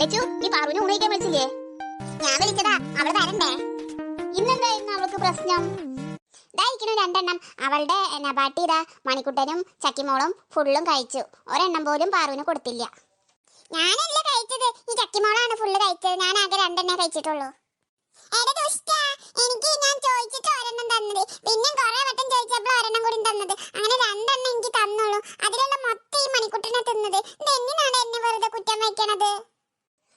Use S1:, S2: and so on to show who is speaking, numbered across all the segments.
S1: ലച്ചു നീ പാറുവിനെ ഉണയിക്കാൻ വിളിച്ചില്ലേ? ഞാൻ വിളിച്ചതാ അവൾ വരണ്ടേ? ഇന്നെന്തായിരുന്നു അവൾക്ക് പ്രശ്നം? ഇതായിരിക്കണു രണ്ടെണ്ണം. അവളുടെ നബാട്ടി ഇതാ മണിക്കുട്ടനും ചക്കിമോളും ഫുള്ളും കഴിച്ചു. ഒരെണ്ണം പോലും പാറുവിന് കൊടുത്തില്ല. ഞാനല്ല കഴിച്ചത്. ഈ ചക്കിമോളാണ് ഫുള്ള് കഴിച്ചത്. ഞാൻ ആകെ രണ്ടെണ്ണേ കഴിച്ചിട്ടുള്ളൂ. എനിക്ക് ഞാൻ ചോദിച്ചിട്ട് ഒരെണ്ണം തന്നത്. പിന്നെ കുറെ വട്ടം ചോദിച്ചപ്പോൾ ഒരെണ്ണം കൂടി തന്നത് അങ്ങനെ രണ്ടെണ്ണം എനിക്ക് തന്നുള്ളൂ അതിലുള്ള മൊത്തം ഈ മണിക്കുട്ടനെ തിന്നത് ഇത് എന്തിനാണ് എന്നെ വെറുതെ കുറ്റം വയ്ക്കണത്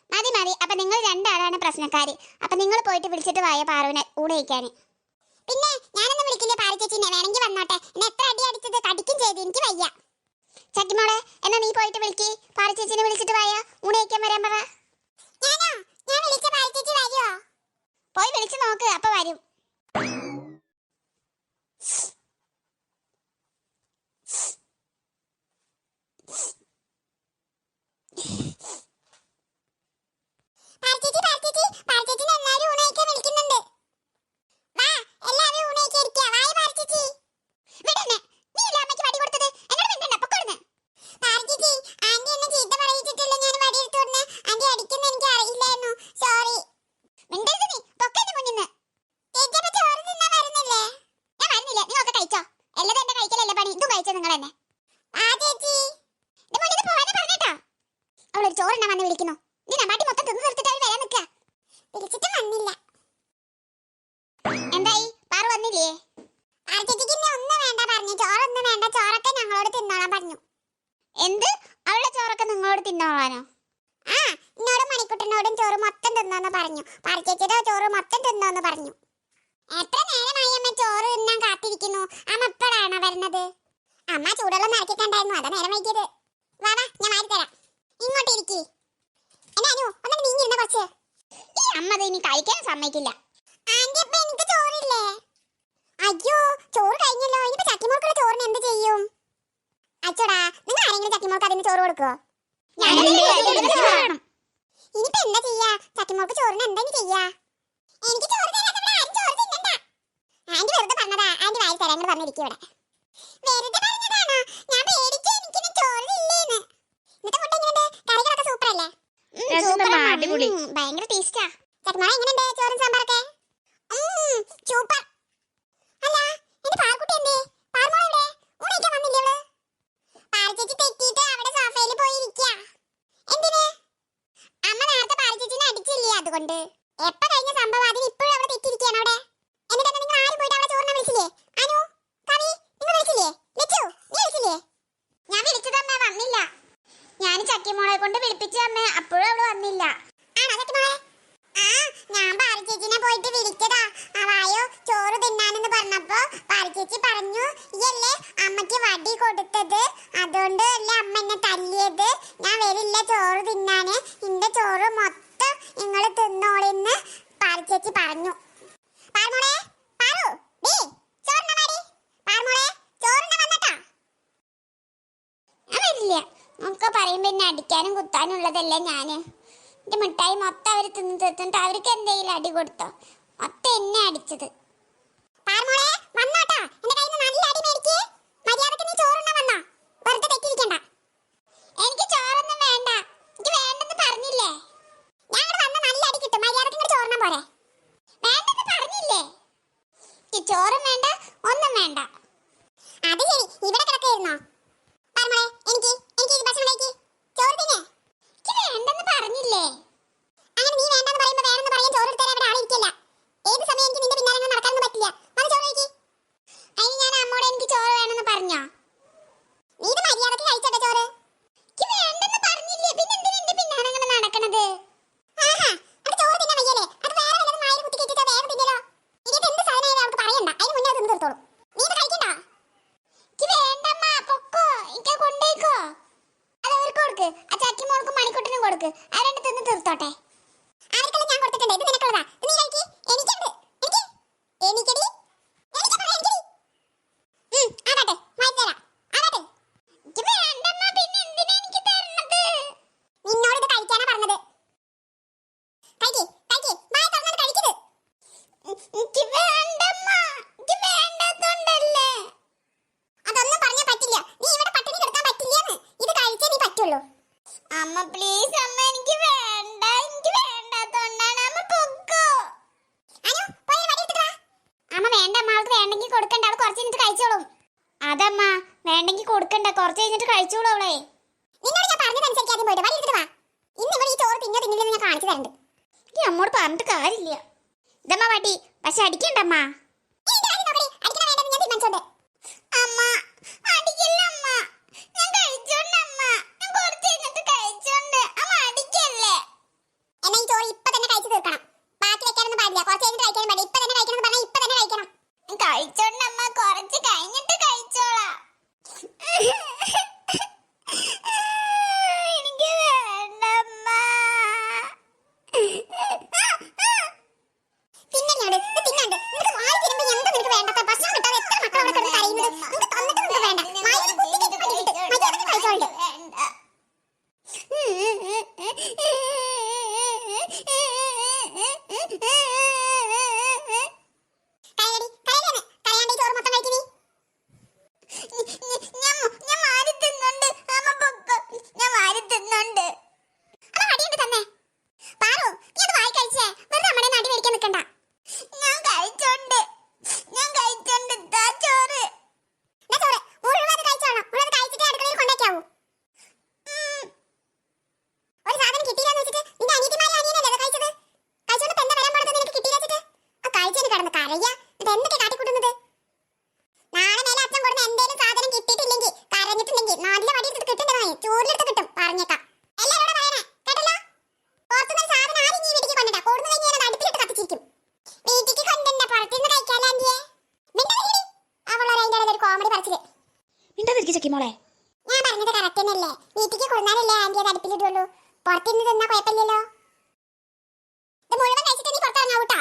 S1: മതി മതി അപ്പൊ നിങ്ങൾ രണ്ടാളാണ് പ്രശ്നക്കാര്. അപ്പൊ നിങ്ങൾ പോയിട്ട് വിളിച്ചിട്ട് വായ പാറുവിനെ കൂടെ കഴിക്കാൻ പിന്നെ ഞാനൊന്നും വിളിക്കില്ല പാറു ചേച്ചിനെ? വേണമെങ്കിൽ വന്നോട്ടെ. എന്നെ എത്ര അടി അടിച്ചത് കടിക്കും ചെയ്ത്. എനിക്ക് വയ്യ. ചട്ടിമോളെ എന്നാ നീ പോയിട്ട് വിളിക്ക്. പാറു ചേച്ചിനെ വിളിച്ചിട്ട് വായ? ഊണ കഴിക്കാൻ വരാൻ പറ. ഞാനോ? ഞാൻ വിളിച്ച പാറു ചേച്ചി വരുമോ പോയി വിളിച്ചു നോക്ക്. അപ്പൊ വരും പാർച്ചേച്ചി പാർച്ചേച്ചി പാർച്ചേച്ചിനെ എല്ലാരും ഊണയിക്കാൻ വിളിക്കുന്നുണ്ട് വാ എല്ലാവരും ഊണയിക്കാൻ ഇരിക്കുക വായ പാർച്ചേച്ചി വിടന്നെ നീ അല്ലേ അമ്മയ്ക്ക് വടി കൊടുത്തത് എന്നോട് മിണ്ടണ്ട പൊക്കോടുന്ന് പാർച്ചേച്ചി ആന്റി എന്നെ ചീത്ത പറയിച്ചിട്ടില്ല ഞാൻ വടി എടുത്തോടുന്നെ ആന്റി അടിക്കുന്ന എനിക്ക് അറിയില്ലായിരുന്നു സോറി മിണ്ടരുത് നീ പൊക്കന്റെ മുന്നിന്ന് ചേച്ചി അപ്പൊ ചോറ് തിന്നാൻ വരുന്നില്ലേ ഞാൻ വരുന്നില്ല നീ ഒക്കെ കഴിച്ചോ എല്ലാതും എന്റെ കഴിക്കലല്ലേ പണി ഇതും കഴിച്ചോ നിങ്ങൾ തന്നെ ആ ചേച്ചി എന്റെ മുന്നിൽ പോവാനെ പറഞ്ഞേട്ടോ അവളൊരു ചോറെണ്ണ വന്ന് വിളിക്കുന്നു. ഇതിനാ മാട്ടി മൊത്തം തിന്നു തീർത്തിട്ട് വരാൻ നിൽക്കുക വിളിച്ചിട്ട് വന്നില്ല. എന്തായി? പാറു വന്നില്ലേ? ഇനി ഒന്നും വേണ്ട പറഞ്ഞു. ചോറൊന്നും വേണ്ട. ചോറൊക്കെ ഞങ്ങളോട് തിന്നോളാൻ പറഞ്ഞു. എന്ത്? അവളുടെ ചോറൊക്കെ നിങ്ങളോട് തിന്നോളാനോ? ആ എന്നോടും മണിക്കുട്ടനോടും ചോറ് മൊത്തം തിന്നോന്ന് പറഞ്ഞു. പാർച്ചേച്ചിയുടെ ചോറ് മൊത്തം തിന്നോന്ന് പറഞ്ഞു. എത്ര നേരമായി അമ്മ ചോറ് തിന്നാൻ കാത്തിരിക്കുന്നു? അമ്മ എപ്പോഴാണോ വരുന്നത്? അമ്മ ചൂടുവെള്ളം നിറക്കിക്കണ്ടായിരുന്നു അതാ നേരം വൈകിയത്. വാ വാ ഞാൻ മാറി തരാം. ഇങ്ങോട്ട് ഇരിക്കി. അനു ഒന്ന് നീങ്ങിരുന്ന കുറച്ച്. ഈ അമ്മ ഇനി കഴിക്കാൻ സമ്മതിക്കില്ല. ആന്റി അപ്പൊ എനിക്ക് ചോറില്ലേ? അയ്യോ ചോറ് കഴിഞ്ഞല്ലോ. ഇനിയിപ്പോ ചക്കിമോൾക്കുള്ള ചോറിന് എന്ത് ചെയ്യും? അച്ചോടാ നിങ്ങൾ ആരെങ്കിലും ചക്കിമോൾക്ക് അതിന് ചോറ് കൊടുക്കോ? ഇനിയിപ്പോ എന്താ ചെയ്യാ? ചക്കിമോൾക്ക് ചോറിന് എന്താ ചെയ്യാ? എനിക്ക് ചോറ് തരാത്തപ്പോൾ ആരും ചോറ് തിന്നണ്ട. ആന്റി വെറുതെ പറഞ്ഞതാ. ആന്റി വാരി തരാൻ പറഞ്ഞിരിക്കും ഇവിടെ. വെറുതെ
S2: അടിപൊളി.
S1: ഭയങ്കര ടേസ്റ്റാ എങ്ങനെയുണ്ട് ചോറും സാമ്പാറൊക്കെ? സൂപ്പർ അല്ല എന്റെ പാർക്കുട്ടി എന്തേ? പാർമോൾ എവിടെ? ഊണയിക്കാൻ വന്നില്ലേ അവൾ? പാർച്ചേച്ചി തെറ്റിയിട്ട് അവിടെ സോഫയിൽ പോയി ഇരിക്കുക എന്തിന്? അമ്മ നേരത്തെ പാർച്ചേച്ചിനെ അടിച്ചില്ലേ അതുകൊണ്ട്? എപ്പ കഴിഞ്ഞ സംഭവം? അതിന് ഇപ്പോഴും അവിടെ തെറ്റിയിരിക്കുകയാണ് അവിടെ. എന്നിട്ട് നിങ്ങൾ ആരും പോയിട്ട് അവളെ ചോറിനെ വിളിച്ചില്ലേ അനു കവി നിങ്ങൾ വിളിച്ചില്ലേ ലച്ചു നീ വിളിച്ചില്ലേ ഞാൻ വിളിച്ചതമ്മ വന്നില്ല ഞാൻ ചക്കിമോളെ കൊണ്ട് വിളിപ്പിച്ച അമ്മ. അപ്പോഴും അവൾ വന്നില്ല. ആ ഞാൻ പോയിട്ട് അവായോ പറഞ്ഞു അമ്മയ്ക്ക് വടി കൊടുത്തത്. അമ്മ തല്ലിയത്? ഞാൻ നിങ്ങൾ പറഞ്ഞു. പാറു വന്നട്ടാ. നമുക്ക് പറയും പിന്നെ അടിക്കാനും കുത്താനും ഉള്ളതല്ലേ ഞാൻ? എന്റെ മിഠായി മൊത്തം അവർ തിന്ന് തീർത്തിട്ട് അവർക്ക് എന്തെങ്കിലും അടി കൊടുത്തോ? മൊത്തം എന്നെ അടിച്ചത്. എനിക്ക് ചോറൊന്നും വേണ്ട എനിക്ക് വേണ്ടെന്ന് പറഞ്ഞില്ലേ ഞാൻ ഇവിടെ വന്ന നല്ല അടി കിട്ടും മര്യാദയ്ക്ക് ഇങ്ങോട്ട് ചോറിനാ പോരെ വേണ്ടെന്ന് പറഞ്ഞില്ലേ ഈ ചോറും വേണ്ട ഒന്നും വേണ്ട അത് ശരി ഇവിടെ കിടക്കായിരുന്നോ പറഞ്ഞോളെ എനിക്ക് എനിക്ക് ഈ ഭക്ഷണം കഴിക്ക് ചോറ് തിന്നെ എനിക്ക് വേണ്ടെന്ന് പറഞ്ഞില്ലേ അങ്ങനെ നീ വേണ്ടെന്ന് പറയുമ്പോ വേണമെന്ന് പറയാൻ ചോറ് എടുത്തരാൻ ഇവിടെ ആളിരിക്കില്ല ഏത് സമയം എനിക്ക് നിന്റെ പിന്നാലെ അങ്ങനെ നടക്കാനൊന്നും പറ്റില്ല വന്ന് ചോറ് കഴിക്ക് അതിന് ഞാൻ അമ്മോട് എനിക്ക് ചോറ് വേണമെന്ന് പറഞ്ഞോ നീ ഇത് മര്യാദയ്ക്ക് കഴിച്ചോട്ടെ ചോറ് എനിക്ക് വേണ്ടെന്ന് പറഞ്ഞില്ലേ പിന്നെ എന്തിനാ എന്റെ പിന്നാലെ അങ്ങനെ നടക്കണത് ആഹാ അത് ചോറ് തിന്നാൻ വയ്യല്ലേ അത് വേറെ വല്ലതും വായിൽ കുത്തി കയറ്റിച്ചാ വേഗം തിന്നലോ ഇതിന്റെ എന്ത് സാധനമായാലും അവൾക്ക് പറയണ്ട അതിന് മുന്നേ അത് തിന്ന് തീർത്തോളൂ നീ ഇത് കഴിക്കണ്ട എനിക്ക് വേണ്ടമ്മ പൊക്കോ എനിക്ക് കൊണ്ടേക്കോ അത് അവർക്ക് കൊടുക്ക് ആ ചക്കി മോൾക്കും മണിക്കുട്ടനും കൊടുക്ക് ആ രണ്ട് തിന്ന് തീർത്തോട്ടെ ആർക്കെല്ലാം ഞാൻ കൊടുത്തിട്ടുണ്ട് ഇത് നിനക്കുള്ളതാ ഇത് നീ കഴിക്ക് എനിക്കുണ്ട് എനിക്ക് എനിക്കടി എനിക്കടി എനിക്കടി ഉം ആകട്ടെ മാറ്റി തരാം ആകട്ടെ എനിക്ക് വേണ്ടമ്മ പിന്നെ എന്തിനാ എനിക്ക് തരണത് നിന്നോട് ഇത് കഴിക്കാനാ പറഞ്ഞത് കഴിക്ക് കഴിക്ക് വായ തുറന്നത് കഴിക്കരുത് എനിക്ക് വേണ്ടമ്മ എനിക്ക് വേണ്ടാത്തോണ്ടല്ലേ അതൊന്നും പറഞ്ഞാ പറ്റില്ല നീ ഇവിടെ പട്ടിണി കിടക്കാൻ പറ്റില്ലെന്ന് ഇത് കഴിച്ചേ നീ പറ്റുള്ളൂ അമ്മ പ്ലീസ് അമ്മ എനിക്ക് വേണ്ട കുറച്ച് കഴിഞ്ഞിട്ട് കഴിച്ചോളും.
S2: അതമ്മ വേണ്ടെങ്കിൽ കൊടുക്കണ്ട. കുറച്ച് കഴിഞ്ഞിട്ട് കഴിച്ചോളൂ അവളെ.
S1: നിന്നോട് ഞാൻ പറഞ്ഞതനുസരിച്ച് ആദ്യം പോയിട്ട് വഴി എടുത്തിട്ട് വാ. ഇന്ന് ഇവിടെ ഈ ചോറ് തിന്നോ തിന്നില്ലെന്ന് ഞാൻ കാണിച്ചു തരണ്ട്.
S2: ഈ അമ്മോട് പറഞ്ഞിട്ട് കാര്യമില്ല. ഇതമ്മ പാട്ടി പക്ഷെ അടിക്കണ്ടമ്മ
S1: നീ എന്റെ കാര്യം നോക്കടി. അടിക്കണോ വേണ്ടെന്ന് ഞാൻ തീരുമാനിച്ചോണ്ട്. അമ്മ, അടിക്കല്ലേ അമ്മ. ഞാൻ കഴിച്ചോണ്ട് അമ്മ. ഞാൻ കുറച്ച് കഴിഞ്ഞിട്ട് കഴിച്ചോണ്ട്. അമ്മ അടിക്കല്ലേ. എന്നാ ഈ ചോറ് ഇപ്പൊ തന്നെ കഴിച്ച് തീർക്കണം. ബാക്കി വെക്കാനൊന്നും പാടില്ല. കുറച്ച് കഴിഞ്ഞിട്ട് കഴിക്കാനും പാടില്ല. ഇപ്പൊ തന്നെ കഴിക്കണം എന്ന് പറഞ്ഞാ ഇപ്പൊ തന്നെ കഴിക്കണം. കഴിച്ചോണ്ട് അമ്മ കുറച്ച് കഴിഞ്ഞിട്ട് കഴിച്ചോളാം എനിക്ക് വേണ്ടമ്മ തിന്നങ്ങാട് ഇത് തിന്നാണ്ട് നിനക്ക് വായി തിരുമ്പോ എന്താ നിനക്ക് വേണ്ടത്തെ ഭക്ഷണം കിട്ടാതെ എത്ര മക്കൾ അവിടെ കിടന്ന് കരയുന്നത് നിനക്ക് തന്നിട്ട് നിനക്ക് വേണ്ട വായിൽ കുത്തിയിട്ട് പറ്റിയിട്ട് മര്യാദയ്ക്ക് കഴിച്ചോളുണ്ട് കരയടി കരയാണ് കരയാണ്ട് ഈ ചോറ് മൊത്തം കഴിക്ക് നീ ഞാൻ ഞാൻ വാരി തിന്നുണ്ട് അമ്മ പൊക്കോ ഞാൻ വാരി തിന്നുണ്ട് അമ്മ അടിയുണ്ട് തന്നെ പാറു നീ അത് വായി കഴിച്ചേ വെറുതെ നമ്മുടെ നടി മേടിക്കാൻ നിൽക്കണ്ട ഞാൻ കഴിച്ചോണ്ട് ഞാൻ കഴിച്ചോണ്ട് ദാ ചോറ് ദാ ചോറ് മുഴുവൻ അത് കഴിച്ചോളാം മുഴുവൻ അത് കഴിച്ചിട്ട് അടുക്കളയിൽ കൊണ്ടേക്കാവൂ ഉം. ഒരു സാധനം കിട്ടിയില്ലെന്ന് വെച്ചിട്ട് നിന്റെ അനിയത്തിമാരും അനിയനല്ലേ അത് കഴിച്ചത് കഴിച്ചോണ്ട് ഇപ്പൊ എന്താ വരാൻ പോണത് നിനക്ക് കിട്ടിയില്ല വെച്ചിട്ട് ആ കഴിച്ചതിന് കിടന്ന് കരയ്യ എന്നിട്ട് എന്തൊക്കെ കാട്ടിക്കൂട്ടുന്നത് നാളെ മേലെ അച്ഛൻ കൊടുത്ത എന്തേലും സാധനം കിട്ടിയിട്ടില്ലെങ്കിൽ കരഞ്ഞിട്ടുണ്ടെങ്കിൽ നല്ല വടി എടുത്തിട്ട് കിട്ടുന്നതായി ചൂരിലെടുത്ത് കിട്ടും പറഞ്ഞേക്കാം എല്ലാവരോടും പറയണേ കേട്ടല്ലോ പുറത്തുനിന്ന് സാധനം ആരും നീ വീട്ടിലേക്ക് കൊണ്ടിട്ടാ കൂടുന്ന കഴിഞ്ഞാൽ അത് അടുപ്പിലിട്ട് കത്തിച്ചിരിക്കും വീട്ടിലേക്ക് കൊണ്ടുണ്ട പുറത്തുനിന്ന് കഴിക്കാലോ ആന്റിയെ മിണ്ടാതിരിക്കടി. അവളൊരു അതിന്റെ ഇടയിൽ ഒരു കോമഡി പറച്ചിൽ
S2: മിണ്ടാതിരിക്കും ചക്കിമോളെ
S1: ഞാൻ പറഞ്ഞത് കറക്റ്റ് തന്നെയല്ലേ? വീട്ടിലേക്ക് കൊണ്ടാലല്ലേ ആന്റി അത് അടുപ്പിലിടുള്ളൂ പുറത്തിരുന്ന് തിന്നാ കുഴപ്പമില്ലല്ലോ. ഇത് മുഴുവൻ കഴിച്ചിട്ട് നീ പുറത്തിറങ്ങാവൂട്ടാ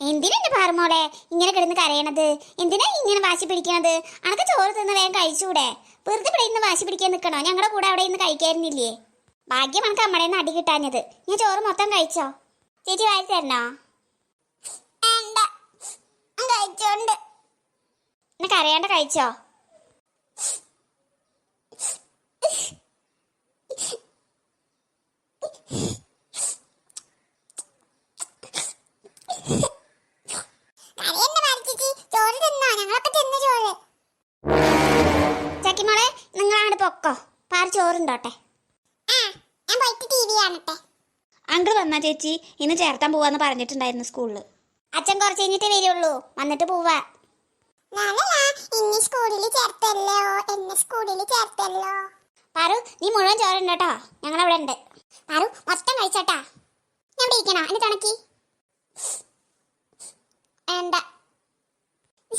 S2: എന്തിനാ എന്റെ പാറമോളെ ഇങ്ങനെ കിടന്ന് കരയണത്? എന്തിനാ ഇങ്ങനെ വാശി പിടിക്കണത്? അനക്ക് ചോറ് തിന്ന് വേഗം കഴിച്ചൂടെ വെറുതെ ഇവിടെ ഇന്ന് വാശി പിടിക്കാൻ നിൽക്കണോ? ഞങ്ങളുടെ കൂടെ അവിടെ ഇന്ന് കഴിക്കായിരുന്നില്ലേ? ഭാഗ്യം അനക്ക് അമ്മടെ നിന്ന് അടി കിട്ടാഞ്ഞത്. ഞാൻ ചോറ് മൊത്തം കഴിച്ചോ? ചേച്ചി വാരി തരണോ?
S1: കഴിച്ചോണ്ട്.
S2: എന്നെ അറിയാണ്ട് കഴിച്ചോ? ചക്കിമോളെ നിങ്ങളാണ് പൊക്കോ. പാറ ചോറുണ്ടോട്ടെ? അങ്കിൾ വന്നാ ചേച്ചി ഇന്ന് ചേർത്താൻ പോവാന്ന് പറഞ്ഞിട്ടുണ്ടായിരുന്നു സ്കൂളിൽ അച്ഛൻ കുറച്ച് കഴിഞ്ഞിട്ടേ വരുള്ളൂ. വന്നിട്ട് പോവാ.
S1: ഇന്നെ സ്കൂളിൽ ചേർത്തല്ലോ. എന്നെ സ്കൂളിൽ ചേർത്തല്ലോ.
S2: പാറു നീ മുഴുവൻ ചോറുണ്ട് കേട്ടോ. ഞങ്ങളവിടെ ഉണ്ട്.
S1: പാറു മൊത്തം കഴിച്ചോട്ടാ? ഞാൻ ഇവിടെ ഇരിക്കണോ? എന്നെ തുണക്കി. വേണ്ട.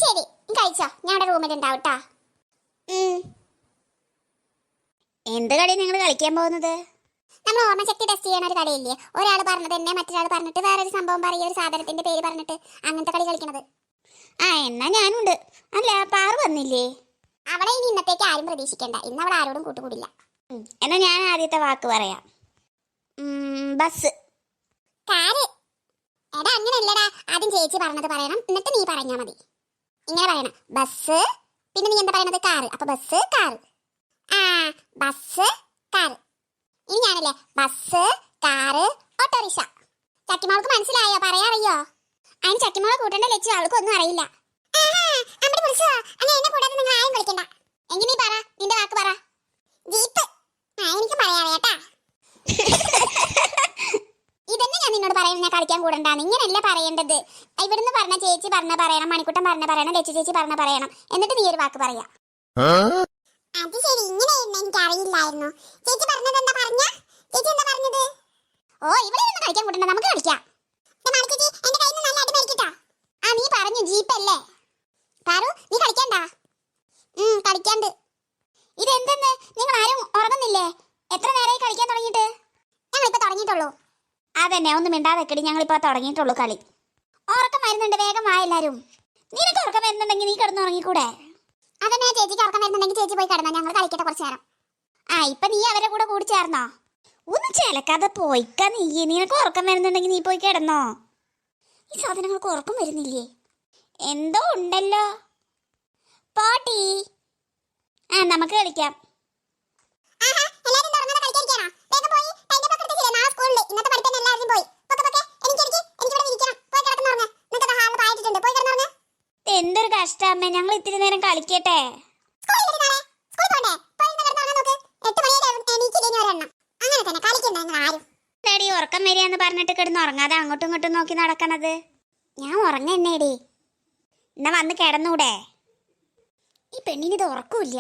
S1: ശരി നീ കഴിച്ചോ. ഞാൻ അവിടെ റൂമിൽ ഉണ്ടാവും.
S2: എന്ത് കളി നിങ്ങൾ കളിക്കാൻ പോകുന്നത്?
S1: നമ്മൾ ഓർമ്മശക്തി ടെസ്റ്റ് ചെയ്യണ ഒരു കളിയില്ലേ? ഒരാൾ പറഞ്ഞത് എന്നെ മറ്റൊരാൾ പറഞ്ഞിട്ട് വേറൊരു സംഭവം പറയുക ഒരു സാധനത്തിന്റെ പേര് പറഞ്ഞിട്ട് അങ്ങനത്തെ കളി കളിക്കണത്.
S2: ആ എന്നാ ഞാനുണ്ട്. അല്ല പാറു വന്നില്ലേ?
S1: അവളെ ഇനി ഇന്നത്തേക്ക് ആരും പ്രതീക്ഷിക്കണ്ട. ഇന്ന് അവൾ ആരോടും കൂട്ടുകൂടില്ല.
S2: എന്നാ ഞാൻ ആദ്യത്തെ വാക്ക് പറയാം. ബസ്.
S1: കാര് എടാ അങ്ങനെയല്ലടാ ആദ്യം ചേച്ചി പറഞ്ഞത് പറയണം. എന്നിട്ട് നീ പറഞ്ഞാ മതി. ഇങ്ങനെ പറയണം. ബസ്. പിന്നെ നീ എന്താ പറയണത്? കാർ അപ്പൊ ബസ് കാർ ആ ബസ് കാർ ഇനി ഞാനല്ലേ? Bus car autorickshaw. ചട്ടിമാൾക്ക് മനസ്സിലായോ? പറയാറിയോ അതിന് ചട്ടിമോളെ കൂട്ടേണ്ട ലക്ഷ്യം അവൾക്കൊന്നും അറിയില്ല. എങ്കിൽ നീ പറ നിന്റെ വാക്ക് പറ. ജീപ്പ്. എനിക്ക് ഇതന്നെ ഞാൻ നിന്നോട് പറയുന്നത് ഞാൻ കളിക്കാൻ കൂടണ്ടാന്ന്. ഇങ്ങനെയല്ല പറയേണ്ടത്. ഇവിടുന്ന് പറഞ്ഞ ചേച്ചി പറഞ്ഞ പറയണം മണിക്കുട്ടൻ പറഞ്ഞ പറയണം ലച്ചു ചേച്ചി പറഞ്ഞ പറയണം. എന്നിട്ട് നീ ഒരു വാക്ക് പറയാ. അത് ശരി ഇങ്ങനെയായിരുന്നു എനിക്ക് അറിയില്ലായിരുന്നു ചേച്ചി പറഞ്ഞത് എന്താ പറഞ്ഞ? ചേച്ചി എന്താ പറഞ്ഞത്? ഓ ഇവിടെ കളിക്കാൻ കൂട്ടണ്ട നമുക്ക് കളിക്കാം ആ നീ പറഞ്ഞു ജീപ്പ് അല്ലേ പാറു നീ കളിക്കണ്ട ഉം കളിക്കാണ്ട്
S2: ഇതെന്തെന്ന് നിങ്ങൾ ആരും ഉറങ്ങുന്നില്ലേ എത്ര നേരമായി കളിക്കാൻ തുടങ്ങിയിട്ട്
S1: ഞങ്ങളിപ്പോ തുടങ്ങിയിട്ടുള്ളൂ
S2: അതന്നെ ഒന്നും മിണ്ടാതെ കെടി ഞങ്ങളിപ്പോ തുടങ്ങിയിട്ടുള്ളൂ കളി. ഉറക്കം വരുന്നുണ്ട് വേഗം വാ എല്ലാരും. നിനക്ക് ഉറക്കം വരുന്നുണ്ടെങ്കിൽ നീ കിടന്നുറങ്ങിക്കൂടെ?
S1: അതന്നെ ചേച്ചിക്ക് ഉറക്കം വരുന്നുണ്ടെങ്കിൽ ചേച്ചി പോയി കിടന്നാ ഞങ്ങൾ കളിക്കട്ടെ കുറച്ച് നേരം.
S2: ആ ഇപ്പൊ നീ അവരെ കൂടെ കൂടി ചേർന്നോ? ഒന്ന് ചിലക്കാതെ പോയിക്ക നീ. നിനക്ക് ഉറക്കം വരുന്നുണ്ടെങ്കിൽ നീ പോയി കിടന്നോ? ഈ സാധനങ്ങൾക്ക് ഉറക്കം വരുന്നില്ലേ? എന്തോ ഉണ്ടല്ലോ. പാട്ടി. ആ നമുക്ക് കളിക്കാം.
S1: ആഹാ, എല്ലാരും തുറന്നത് കളിക്കാതിരിക്കാനോ? വേഗം പോയി time table ഒക്കെ എടുത്തില്ലേ? നാളെ സ്കൂളിൽ. ഇന്നത്തെ പഠിത്തം എല്ലാവരും പോയി. പൊക്കെ, പൊക്കെ. എനിക്ക്, എനിക്ക്, എനിക്ക് ഇവിടെ ഇരിക്കണം. പോയി കിടന്നുറങ്ങ്. നിങ്ങക്ക് ദാ ഹാളിൽ പായിട്ടിട്ടുണ്ട്. പോയി കിടന്നുറങ്ങ്.
S2: അമ്മ ഞങ്ങൾ ഇത്തിരി നേരം കളിക്കട്ടെ. ഡാഡി ഉറക്കം വരികയെന്ന് പറഞ്ഞിട്ട് കിടന്ന് ഉറങ്ങാതെ അങ്ങോട്ടും ഇങ്ങോട്ടും നോക്കി നടക്കണത്. ഞാൻ ഉറങ്ങന്നേടി. എന്നാ വന്ന് കിടന്നൂടെ. ഈ പെണ്ണിന് ഇത് ഉറക്കൂല്ല.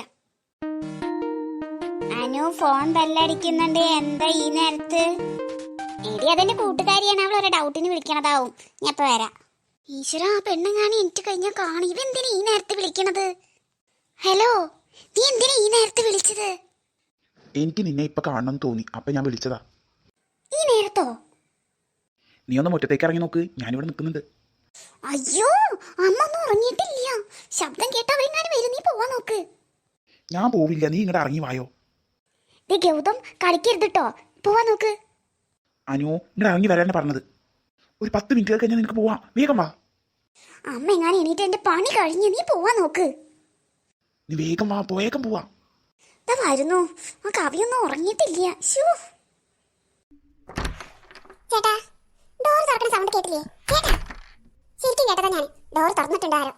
S2: അനു ഫോൺ ബെല്ലടിക്കുന്നുണ്ട് എന്താ ഈ നേരത്ത്? എടി അതെന്റെ കൂട്ടുകാരിയാണ്. അവൾ ഒരു ഡൗട്ടിന് വിളിക്കണതാവും. ഞാൻ ഇപ്പൊ വരാം. ഈശ്വര ആ പെണ്ണുങ്ങാണി എനിക്ക് കഴിഞ്ഞാൽ കാണും. ഇവെന്തിനാ ഈ നേരത്തെ വിളിക്കണത്? ഹലോ നീ എന്തിനാ ഈ നേരത്തെ വിളിച്ചത്?
S3: എനിക്ക് നിന്നെ ഇപ്പൊ കാണണം തോന്നി. അപ്പൊ ഞാൻ വിളിച്ചതാ.
S2: ഈ നേരത്തോ?
S3: നീ ഒന്ന് മുറ്റത്തേക്ക് ഇറങ്ങി നോക്ക്. ഞാനിവിടെ നിൽക്കുന്നുണ്ട്.
S2: അയ്യോ അമ്മ ഒന്നും ഉറങ്ങിയിട്ടില്ല. ശബ്ദം കേട്ട അവരെങ്ങാനും വരും. നീ പോവാൻ നോക്ക്.
S3: ഞാൻ പോവില്ല. നീ ഇങ്ങോട്ട് ഇറങ്ങി വായോ?
S2: ദേ ഗൗതം കളിക്കരുത് കേട്ടോ പോവാൻ നോക്ക്.
S3: അനു ഇങ്ങോട്ട് ഇറങ്ങി വരാനാണ് പറഞ്ഞത്. ഒരു പത്ത് മിനിറ്റ് കഴിഞ്ഞാൽ നിനക്ക് പോവാം. വേഗം വാ.
S2: അമ്മ എങ്ങാനും എണീറ്റ് എന്റെ പണി കഴിഞ്ഞ് നീ പോവാൻ നോക്ക്.
S3: നീ വേഗം വാ പോയേക്കും പോവാ.
S2: ഇതാ വരുന്നു. ആ കവിയൊന്നും ഉറങ്ങിയിട്ടില്ല. ശോ
S1: ചേട്ടാ ഡോർ തുറക്കുന്ന സൗണ്ട് കേട്ടില്ലേ? ചേട്ടാ ശരിക്കും കേട്ടതാ ഞാൻ ഡോർ തുറന്നിട്ടുണ്ട് ആരോ